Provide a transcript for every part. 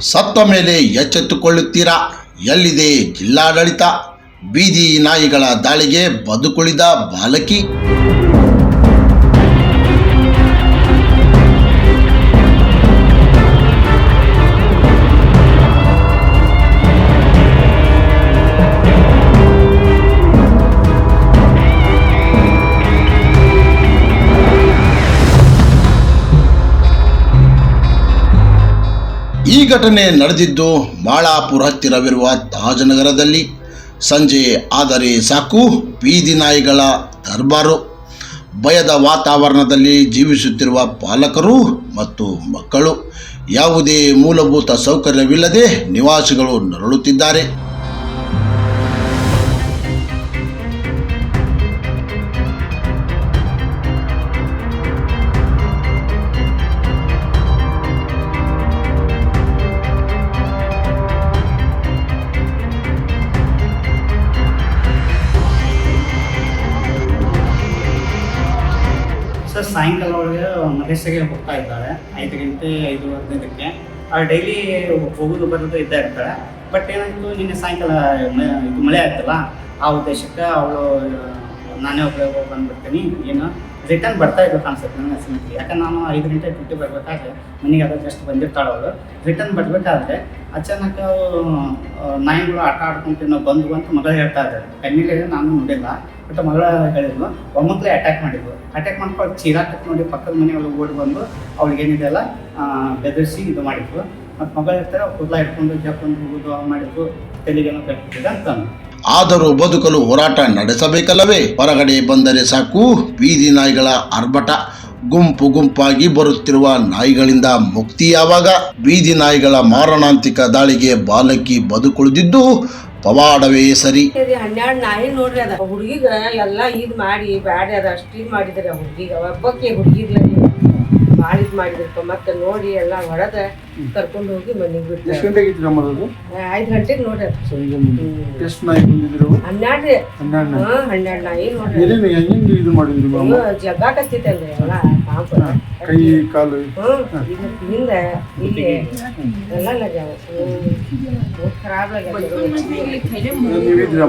ಸತ್ತ ಮೇಲೆ ಎಚ್ಚೆತ್ತುಕೊಳ್ಳುತ್ತೀರಾ? ಎಲ್ಲಿದೆ ಜಿಲ್ಲಾಡಳಿತ? ಬೀದಿ ನಾಯಿಗಳ ದಾಳಿಗೆ ಬದುಕುಳಿದ ಬಾಲಕಿ? ಈ ಘಟನೆ ನಡೆದಿದ್ದು ಮಾಳಾಪುರ ಹತ್ತಿರವಿರುವ ತಾಜನಗರದಲ್ಲಿ. ಸಂಜೆ ಆದರೆ ಸಾಕು, ಬೀದಿ ನಾಯಿಗಳ ದರ್ಬಾರು. ಭಯದ ವಾತಾವರಣದಲ್ಲಿ ಜೀವಿಸುತ್ತಿರುವ ಪಾಲಕರು ಮತ್ತು ಮಕ್ಕಳು ಯಾವುದೇ ಮೂಲಭೂತ ಸೌಕರ್ಯವಿಲ್ಲದೆ ನಿವಾಸಿಗಳು ನರಳುತ್ತಿದ್ದಾರೆ. ಸರ್, ಸಾಯಂಕಾಲ ಒಳಗೆ ಮಲೇಷ್ಯಾಗೆ ಹೋಗ್ತಾ ಇದ್ದಾಳೆ ಐದು ಗಂಟೆ ಐದು ಹದಿನೈದಕ್ಕೆ ಅವ್ರು ಡೈಲಿ ಹೋಗೋದು, ಬರೋದು ಇದ್ದೇ ಇರ್ತಾಳೆ ಬಟ್ ಏನಾಯಿತು, ನಿನ್ನೆ ಸಾಯಂಕಾಲ ಇದು ಮಳೆ ಆಯ್ತಲ್ಲ, ಆ ಉದ್ದೇಶಕ್ಕೆ ಅವಳು ನಾನೇ ಒಬ್ಬರೇ ಹೋಗಿ ಬಂದ್ಬಿಡ್ತೀನಿ. ಏನು ರಿಟರ್ನ್ ಬರ್ತಾ ಇದ್ರು ಅನ್ಸುತ್ತೆ ನನ್ನ ಹೆಸರಿಗೆ ಯಾಕಂದ್ರೆ ನಾನು ಐದು ಗಂಟೆ ಡ್ಯೂಟಿ ಬರಬೇಕಾದ್ರೆ, ಮನೆಗೆ ಅದು ಜಸ್ಟ್ ಬಂದಿರ್ತಾಳೆ ಅವಳು. ರಿಟರ್ನ್ ಬರಬೇಕಾದ್ರೆ, ಅಚಾನಕ್ ನಾಯಿಗಳು ಆಟ ಆಡ್ಕೊಂತೀವಿ ನಾವು ಬಂದ್ವು ಅಂತ ಮಗಳು ಹೇಳ್ತಾ ಇದ್ದಾರೆ ಕಣ್ಣಿಗೆ ನಾನು ನೋಡಿಲ್ಲ. ಬಟ್ ಮಗಳ ಹೇಳಿದ್ಲು. ಒಮ್ಮಕ್ಕಲೇ ಅಟ್ಯಾಕ್ ಮಾಡಿದ್ರು ಅಟ್ಯಾಕ್ ಮಾಡ್ಕೊಂಡು ಚೀರಾಟಕ್ಕೆ ನೋಡಿ ಪಕ್ಕದ ಮನೆಯೊಳಗೆ ಓಡಿ ಬಂದು ಅವಳಿಗೆ ಏನಿದೆಲ್ಲ ಬೆದರಿಸಿ ಇದು ಮಾಡಿದ್ರು ಮತ್ತು ಮಗಳು ಇರ್ತಾರೆ ಕೂದಲ ಇಟ್ಕೊಂಡು ಜಾಕೊಂಡು ಹೋಗೋದು ಮಾಡಿದ್ರು ಮಾಡಿದ್ವು ತೆಲಿಗೇನೋ ಕಟ್ಟಿದೆ ಅಂತ ಆದರೂ ಬದುಕಲು ಹೋರಾಟ ನಡೆಸಬೇಕಲ್ಲವೇ? ಹೊರಗಡೆ ಬಂದರೆ ಸಾಕು. ಬೀದಿ ನಾಯಿಗಳ ಆರ್ಭಟ. ಗುಂಪು ಗುಂಪಾಗಿ ಬರುತ್ತಿರುವ ನಾಯಿಗಳಿಂದ ಮುಕ್ತಿ ಯಾವಾಗ? ಬೀದಿ ನಾಯಿಗಳ ಮಾರಣಾಂತಿಕ ದಾಳಿಗೆ ಬಾಲಕಿ ಬದುಕುಳಿದಿದ್ದು ಪವಾಡವೇ ಸರಿ. ಹನ್ನೆರಡು ನಾಯಿ ನೋಡ್ರಿ ಅದ. ಹುಡುಗಿಗ ಎಲ್ಲ ಇದ್ ಮಾಡಿ ಬ್ಯಾಡ ಅದ ಅಷ್ಟು ಇದ್ ಮಾಡಿದ್ರಿ ಆ ಹುಡುಗಿಗ. ಒಬ್ಬಕ್ಕೆ ಹುಡುಗಿರ್ಲ ಭಾಳ ಇದ್ ಮಾಡಿದ್ರಪ್ಪ. ಮತ್ತೆ ನೋಡಿ ಎಲ್ಲ ಹೊಡೆದ ಕರ್ಕೊಂಡು ಹೋಗಿ ಮನೆಗೆ ಎಷ್ಟು ಬಿಟ್ಟು ಗಂಟೆಗೆ ಇತ್ತು ನಮ್ಮದು ಅದು? ಐದು ಗಂಟೆಗೆ ನೋಡ್ರಿ ಎಷ್ಟು ನಾಯಿ ಬಂದಿದ್ರು? ಹನ್ನೆರಡು ರೀ ಹನ್ನೆರಡು ನಾಯಿ. ಹಾ ಹನ್ನೆರಡು ನಾಯಿ ನೋಡ್ರಿ ಏನೇನು ಹೆಂಗೆ ಇದು ಮಾಡಿದ್ರಿ ಜಗ್ಗಾಕತ್ತಿತ್ತಲ್ರಿ ಎಲ್ಲ. ಕೈ ಕಾಲು. ಹಿಂದ ಇಲ್ಲಿ ಎಲ್ಲ ಲಗ್ಯಾವ ಖರಾಬ್ ನೀವಿದ್ರಿ.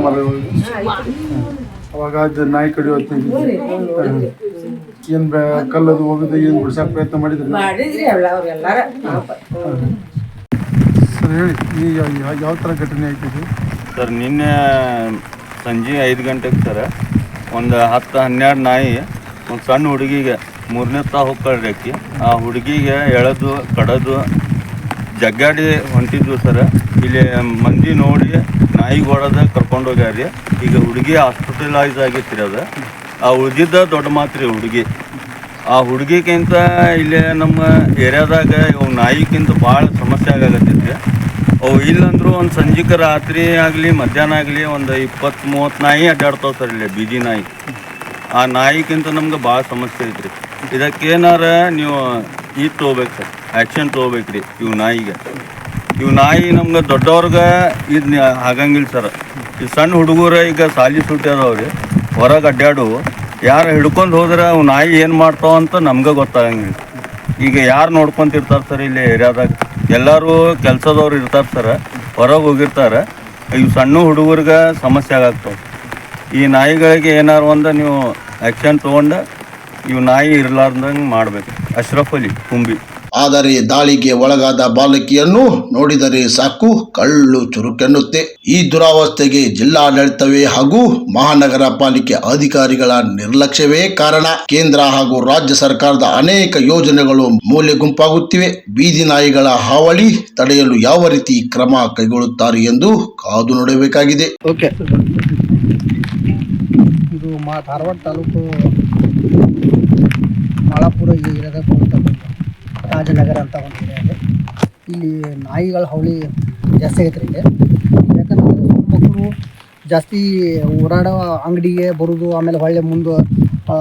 ಅವಾಗ ಅದು ನಾಯಿ ಕಡಿ ನೋಡಿದ್ರಿ. ಏನು ಕಲ್ಲದು ಹೋಗದು ಏನು ಬಿಡ್ಸಕ್ಕೆ ಪ್ರಯತ್ನ ಮಾಡಿದ್ರಿ? ಮಾಡಿದ್ರಿ ಅಲ್ಲ ಅವ್ರೆಲ್ಲಾರ ಸರ್ ಹೇಳಿ ಈ ಯಾವ- ಯಾವ ಥರ ಘಟನೆ ಐತಿ ಸರ್ ನಿನ್ನೆ ಸಂಜೆ ಐದು ಗಂಟೆಗೆ ಸರ್ ಒಂದು ಹತ್ತು ಹನ್ನೆರಡು ನಾಯಿ ಒಂದು ಸಣ್ಣ ಹುಡುಗಿಗೆ ಮೂರನೇ ತಾ ಹೋಗ್ಕಳ್ರಿ ಆಕಿ ಆ ಹುಡುಗಿಗೆ ಎಳೆದು, ಕಡದು, ಜಗ್ಗಾಡಿ ಹೊಂಟಿದ್ವು ಸರ್. ಇಲ್ಲಿ ಮಂದಿ ನೋಡಿ ನಾಯಿಗೆ ಹೊಡೆದ ಕರ್ಕೊಂಡು ಹೋಗ್ಯಾರಿ. ಈಗ ಹುಡುಗಿ ಹಾಸ್ಪಿಟಲೈಸ್ ರೀ ಅದು. ಆ ಉಳಿದಿದ್ದ ದೊಡ್ಡ ಮಾತ್ರಿ ಹುಡುಗಿ. ಆ ಹುಡುಗಿಗಿಂತ ಇಲ್ಲಿ ನಮ್ಮ ಏರಿಯಾದಾಗ ಇವು ನಾಯಿಗಿಂತ ಭಾಳ ಸಮಸ್ಯೆ ಆಗಕತ್ತೈತಿ ಅವು ಇಲ್ಲಂದ್ರೂ ಒಂದು ಸಂಜಿಕ ರಾತ್ರಿ ಆಗಲಿ, ಮಧ್ಯಾಹ್ನ ಆಗಲಿ ಒಂದು ಇಪ್ಪತ್ತು ಮೂವತ್ತು ನಾಯಿ ಅಡ್ಡಾಡ್ತಾವೆ ಸರ್ ಇಲ್ಲಿ ಬೀದಿ ನಾಯಿ. ಆ ನಾಯಿಗಿಂತ ನಮ್ಗೆ ಭಾಳ ಸಮಸ್ಯೆ ಐತ್ರಿ. ಇದಕ್ಕೇನಾರ ನೀವು ಇದು ತೊಗೋಬೇಕು ಸರ್ ಆ್ಯಕ್ಷನ್ ತೊಗೋಬೇಕ್ರಿ ಇವು ನಾಯಿಗೆ. ಇವು ನಾಯಿ ನಮ್ಗೆ ದೊಡ್ಡವ್ರಿಗೆ ಇದು ಆಗಂಗಿಲ್ಲ ಸರ್. ಈ ಸಣ್ಣ ಹುಡುಗರು ಈಗ ಸಾಲಿ ಸುಟ್ಟಿ ಹೊರಗೆ ಅಡ್ಡಾಡು ಯಾರು ಹಿಡ್ಕೊಂಡು ಹೋದ್ರೆ ಅವು ನಾಯಿ ಏನು ಮಾಡ್ತಾವ ಅಂತ ನಮ್ಗೆ ಗೊತ್ತಾಗಂಗಿಲ್ಲ. ಈಗ ಯಾರು ನೋಡ್ಕೊಂತಿರ್ತಾರೆ ಸರ್ ಇಲ್ಲಿ ಏರಿಯಾದಾಗ? ಎಲ್ಲರೂ ಕೆಲಸದವ್ರು ಇರ್ತಾರೆ ಸರ್, ಹೊರಗೆ ಹೋಗಿರ್ತಾರೆ. ಇವು ಸಣ್ಣ ಹುಡುಗರಿಗೆ ಸಮಸ್ಯೆ ಆಗ್ತಾವೆ ಈ ನಾಯಿಗಳಿಗೆ ಏನಾರು ಒಂದು ನೀವು ಆ್ಯಕ್ಷನ್ ತೊಗೊಂಡು ಇವು ನಾಯಿ ಇರಲಾರ್ದಂಗೆ ಮಾಡ್ಬೇಕು. ಅಶ್ರಫ್ ಅಲಿ ಕುಂಬಿ ಆದರೆ ದಾಳಿಗೆ ಒಳಗಾದ ಬಾಲಕಿಯನ್ನು ನೋಡಿದರೆ ಸಾಕು ಕಳ್ಳು ಚುರುಕೆನ್ನುತ್ತೆ. ಈ ದುರಾವಸ್ಥೆಗೆ ಜಿಲ್ಲಾಡಳಿತವೇ ಹಾಗೂ ಮಹಾನಗರ ಪಾಲಿಕೆ ಅಧಿಕಾರಿಗಳ ನಿರ್ಲಕ್ಷ್ಯವೇ ಕಾರಣ. ಕೇಂದ್ರ ಹಾಗೂ ರಾಜ್ಯ ಸರ್ಕಾರದ ಅನೇಕ ಯೋಜನೆಗಳು ಮೂಲೆ ಗುಂಪಾಗುತ್ತಿವೆ. ಬೀದಿ ನಾಯಿಗಳ ಹಾವಳಿ ತಡೆಯಲು ಯಾವ ರೀತಿ ಕ್ರಮ ಕೈಗೊಳ್ಳುತ್ತಾರೆ ಎಂದು ಕಾದು ನೋಡಬೇಕಾಗಿದೆ. ಓಕೆ. ಇದು ಮಾ ಧಾರವಾಡ ತಾಲೂಕು ಮಾಳಾಪುರ ಏರಿಯಾದಾಗ ರಾಜನಗರ ಅಂತ ಒಂದು ಏರಿಯಾ ಇದೆ. ಇಲ್ಲಿ ನಾಯಿಗಳ ಹೌಳಿ ಜಾಸ್ತಿ ಆಗೈತೆ ರೀ ಇಲ್ಲಿ. ಯಾಕಂದ್ರೆ ಮಕ್ಕಳು ಜಾಸ್ತಿ ಓಡಾಡೋ ಅಂಗಡಿಗೆ ಬರೋದು, ಆಮೇಲೆ ಹೊಳ್ಳೆ ಮುಂದೆ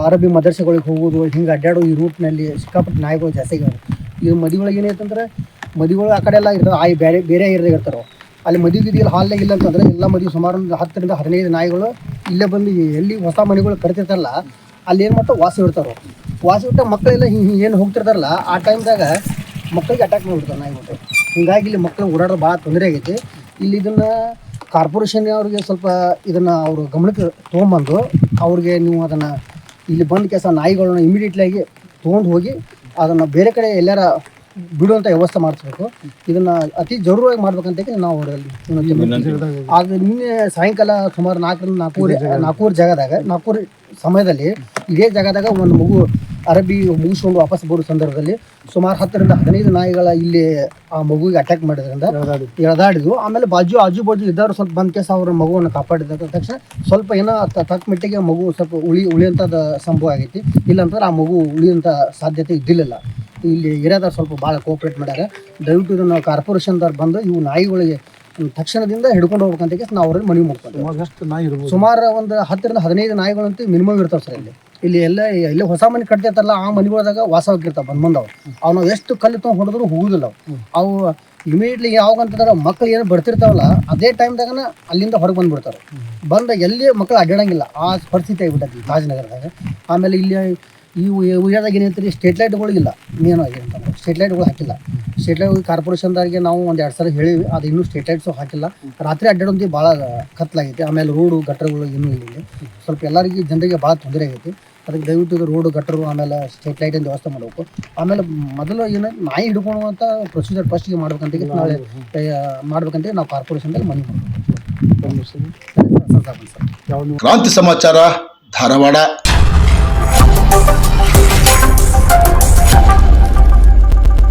ಅರಬಿ ಮದರ್ಸೆಗಳಿಗೆ ಹೋಗೋದು, ಹಿಂಗೆ ಅಡ್ಡಾಡೋ ಈ ರೂಟ್ನಲ್ಲಿ ಸಿಕ್ಕಾಪಟ್ಟೆ ನಾಯಿಗಳು ಜಾಸ್ತಿ ಆಗ್ಯಾವೆ. ಈ ಮದಿಗಳಿಗೆ ಏನೈತಂದ್ರೆ ಮದಿಗಳು ಆ ಕಡೆ ಎಲ್ಲ ಇರ್ತಾವೆ ಆಯ್ ಬೇರೆ ಬೇರೆ ಏರಿಯಾದಾಗ ಇರ್ತಾರೆ, ಅಲ್ಲಿ ಮದಿ ಗಿದಿಯಲ್ಲಿ ಹಾಲ್ನಾಗ ಇಲ್ಲ ಅಂತಂದ್ರೆ, ಎಲ್ಲ ಮದಿ ಸುಮಾರು ಒಂದು ಹತ್ತರಿಂದ ಹದಿನೈದು ನಾಯಿಗಳು ಇಲ್ಲೇ ಬಂದು ಎಲ್ಲಿ ಹೊಸ ಮನೆಗಳು ಕರಿತಿರ್ತಾರಲ್ಲ ಅಲ್ಲಿ ಏನು ಮಾಡ್ತಾವೆ ವಾಸಿ ಬಿಡ್ತಾರೆ ವಾಸಿ ಬಿಟ್ಟ ಮಕ್ಕಳೆಲ್ಲ ಹಿಂಗೆ ಏನು ಹೋಗ್ತಿರ್ತಾರಲ್ಲ ಆ ಟೈಮ್ದಾಗ ಮಕ್ಕಳಿಗೆ ಅಟ್ಯಾಕ್ ಮಾಡಿಬಿಡ್ತಾವೆ ನಾಯಿಗಳು ಹಿಂಗಾಗಿ ಇಲ್ಲಿ ಮಕ್ಕಳು ಓಡಾಡೋದು ಭಾಳ ತೊಂದರೆ ಆಗೈತಿ. ಇಲ್ಲಿ ಇದನ್ನು ಕಾರ್ಪೊರೇಷನ್ ಅವ್ರಿಗೆ ಸ್ವಲ್ಪ ಇದನ್ನು ಅವರು ಗಮನಕ್ಕೆ ತೊಗೊಂಬಂದು ಅವ್ರಿಗೆ ನೀವು ಅದನ್ನು ಇಲ್ಲಿ ಬಂದ ಕೆಲಸ ನಾಯಿಗಳನ್ನ ಇಮಿಡಿಯೇಟ್ಲಾಗಿ ತೊಗೊಂಡು ಹೋಗಿ ಅದನ್ನು ಬೇರೆ ಕಡೆ ಎಲ್ಲಾರ ಬಿಡುವಂಥ ವ್ಯವಸ್ಥೆ ಮಾಡಿಸ್ಬೇಕು. ಇದನ್ನು ಅತಿ ಜರೂರಾಗಿ ಮಾಡ್ಬೇಕಂತ ನಾವು ಅವರಲ್ಲಿ. ಆದ್ರೆ ನಿನ್ನೆ ಸಾಯಂಕಾಲ ಸುಮಾರು ನಾಲ್ಕರಿಂದ ನಾಲ್ಕೂವರೆ ನಾಲ್ಕೂರು ಜಾಗದಾಗ ನಾಲ್ಕೂರು ಸಮಯದಲ್ಲಿ ಇದೇ ಜಾಗದಾಗ ಒಂದು ಮಗು ಅರಬಿ ಮುಗಿಸ್ಕೊಂಡು ವಾಪಸ್ ಬರೋ ಸಂದರ್ಭದಲ್ಲಿ ಸುಮಾರು ಹತ್ತರಿಂದ ಹದಿನೈದು ನಾಯಿಗಳ ಇಲ್ಲಿ ಆ ಮಗುವಿಗೆ ಅಟ್ಯಾಕ್ ಮಾಡಿದ್ರಿಂದ ಎಳೆದಾಡಿದ್ವು. ಆಮೇಲೆ ಬಾಜು ಆಜು ಬಾಜು ಇದ್ದವರು ಸ್ವಲ್ಪ ಬಂದ ಕೇಸ ಅವ್ರ ಮಗುವನ್ನು ಕಾಪಾಡಿದ ತಕ್ಷಣ ಸ್ವಲ್ಪ ಏನೋ ತಕ್ಕ ಮಟ್ಟಿಗೆ ಮಗು ಸ್ವಲ್ಪ ಉಳಿ ಉಳಿಯಂಥದ್ದು ಸಂಭವ ಆಗೈತಿ. ಇಲ್ಲಾಂತಂದ್ರೆ ಆ ಮಗು ಉಳಿಯಂಥ ಸಾಧ್ಯತೆ ಇದ್ದಿಲ್ಲ ಇಲ್ಲಿ ಏರಿಯಾದವ್ರು ಸ್ವಲ್ಪ ಭಾಳ ಕೋಪ್ರೇಟ್ ಮಾಡ್ಯಾರ. ದಯವಿಟ್ಟು ಇದನ್ನು ಕಾರ್ಪೊರೇಷನ್ದವ್ರು ಬಂದು ಇವು ನಾಯಿಗಳಿಗೆ ತಕ್ಷಣದಿಂದ ಹಿಡ್ಕೊಂಡು ಹೋಗ್ಬೇಕಂತ ಕೇಸ್ ನಾವು ಅವ್ರಲ್ಲಿ ಮನವಿ ಮಾಡ್ಕೊಂಡು ಸುಮಾರು ಒಂದು ಹತ್ತರಿಂದ ಹದಿನೈದು ನಾಯಿಗಳಂತೂ ಮಿನಿಮಮ್ ಇರ್ತಾವೆ ಸರ್ ಇಲ್ಲಿ. ಇಲ್ಲಿ ಎಲ್ಲ ಎಲ್ಲ ಹೊಸ ಮನೆ ಕಟ್ತಿರ್ತಾರಲ್ಲ ಆ ಮನೆಗಳದಾಗ ವಾಸ ಬಂದ್ ಬಂದವು ಅವು ನಾವು ಎಷ್ಟು ಕಲ್ಲು ತೊಗೊಂಡು ಹೊಡೆದ್ರು ಹೋಗುದಿಲ್ಲ ಅವು ಅವು ಇಮಿಡಿಯೇಟ್ಲಿ ಯಾವಾಗ ಅಂತಂದ್ರೆ ಮಕ್ಳು ಏನು ಬರ್ತಿರ್ತಾವಲ್ಲ ಅದೇ ಟೈಮ್ದಾಗನ ಅಲ್ಲಿಂದ ಹೊರಗೆ ಬಂದ್ಬಿಡ್ತಾರೆ. ಬಂದ ಎಲ್ಲಿ ಮಕ್ಕಳು ಅಡ್ಡಾಡಂಗಿಲ್ಲ ಆ ಪರಿಸ್ಥಿತಿ ಆಗಿಬಿಟ್ಟೈತಿ ರಾಜನಗರದಾಗ. ಆಮೇಲೆ ಇಲ್ಲಿ ಈ ಏರಿಯಾದಾಗ ಏನೈತ್ರಿ ಸ್ಟೇಟ್ ಲೈಟ್ಗಳು ಇಲ್ಲ ಮೇನ್ ಆಗಿ ಅಂತಂದ್ರೆ. ಸ್ಟೇಟ್ ಲೈಟ್ಗಳು ಹಾಕಿಲ್ಲ. ಸ್ಟೇಟ್ ಲೈಟ್ ಕಾರ್ಪೊರೇಷನ್ದಾಗೆ ನಾವು ಒಂದು ಎರಡು ಸಲ ಹೇಳಿ ಅದು ಇನ್ನೂ ಸ್ಟೇಟ್ ಲೈಟ್ಸು ಹಾಕಿಲ್ಲ. ರಾತ್ರಿ ಅಡ್ಡಾಡೋದು ಭಾಳ ಕತ್ಲಾಗೈತಿ. ಆಮೇಲೆ ರೋಡು ಗಟ್ಟರಗಳು ಇನ್ನೂ ಇಲ್ಲ ಇಲ್ಲಿ. ಸ್ವಲ್ಪ ಎಲ್ಲರಿಗೆ ಜನರಿಗೆ ಭಾಳ ತೊಂದರೆ ಆಗೈತಿ. ಅದಕ್ಕೆ ದಯವಿಟ್ಟು ರೋಡು ಗಟ್ಟರು ಆಮೇಲೆ ಸ್ಟ್ರೀಟ್ ಲೈಟಿನ ವ್ಯವಸ್ಥೆ ಮಾಡಬೇಕು. ಆಮೇಲೆ ಮೊದಲು ಏನು ನಾಯಿ ಹಿಡ್ಕೊಳ್ಳುವಂಥ ಪ್ರೊಸೀಜರ್ ಫಸ್ಟಿಗೆ ಮಾಡ್ಬೇಕಂತ ನಾಳೆ ಮಾಡ್ಬೇಕಂತ ನಾವು ಕಾರ್ಪೊರೇಷನ್ದಲ್ಲಿ ಮನವಿ ಮಾಡ್ಬೇಕು ಕ್ರಾಂತಿ ಸಮಾಚಾರ ಧಾರವಾಡ.